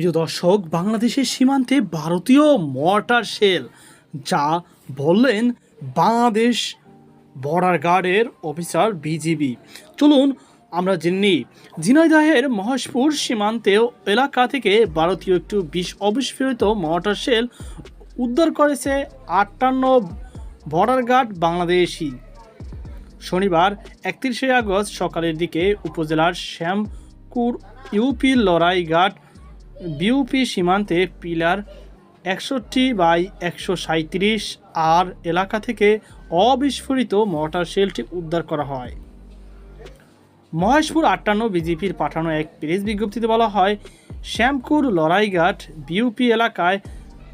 প্রিয় দর্শক, বাংলাদেশের সীমান্তে ভারতীয় মর্টার শেল, যা বললেন বাংলাদেশ বর্ডার গার্ডের অফিসার বিজিবি। চলুন আমরা জেনে নিই, ঝিনাইদহের মহেশপুর সীমান্তে এলাকা থেকে ভারতীয় একটু বিষ অবিস্ফোরিত মর্টার শেল উদ্ধার করেছে আটান্ন বর্ডার গার্ড বাংলাদেশি। শনিবার একত্রিশে আগস্ট সকালের দিকে উপজেলার শ্যামকুর ইউপি লড়াইঘাট বিউপি সীমান্তে পিলার একষট্টি বাই একশো সাঁত্রিশ আর এলাকা থেকে অবিস্ফোরিত মর্টার শেলটি উদ্ধার করা হয়। মহেশপুর আটান্ন বিজেপির পাঠানো এক প্রেস বিজ্ঞপ্তিতে বলা হয় শ্যামকুর লড়াইঘাট বিউপি এলাকায়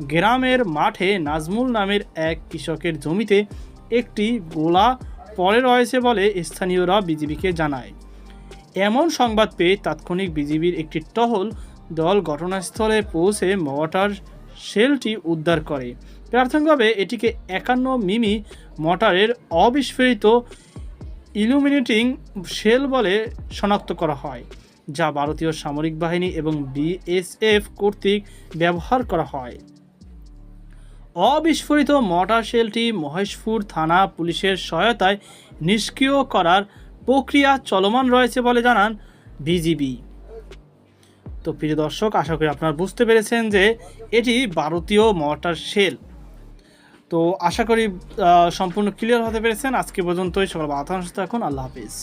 গ্রামের মাঠে নাজমুল নামের এক কৃষকের জমিতে একটি গোলা পড়ে রয়েছে বলে স্থানীয়রা বিজিবিকে জানায়। এমন সংবাদ পেয়ে তাৎক্ষণিক বিজিবির একটি টহল দল ঘটনাস্থলে পৌঁছে মর্টার শেলটি উদ্ধার করে। প্রাথমিকভাবে এটিকে একান্ন মিমি মর্টারের অবিস্ফোরিত ইলুমিনেটিং শেল বলে শনাক্ত করা হয়, যা ভারতীয় সামরিক বাহিনী এবং বিএসএফ কর্তৃক ব্যবহার করা হয়। অবিস্ফোরিত মর্টার শেলটি মহেশপুর থানা পুলিশের সহায়তায় নিষ্ক্রিয় করার প্রক্রিয়া চলমান রয়েছে বলে জানান বিজিবি। তো প্রিয় দর্শক, আশা করি আপনারা বুঝতে পেরেছেন যে এটি ভারতীয় মর্টার শেল। তো আশা করি সম্পূর্ণ ক্লিয়ার হতে পেরেছেন। আজকে পর্যন্তই। সকল বাধা এখন আল্লাহ হাফিজ।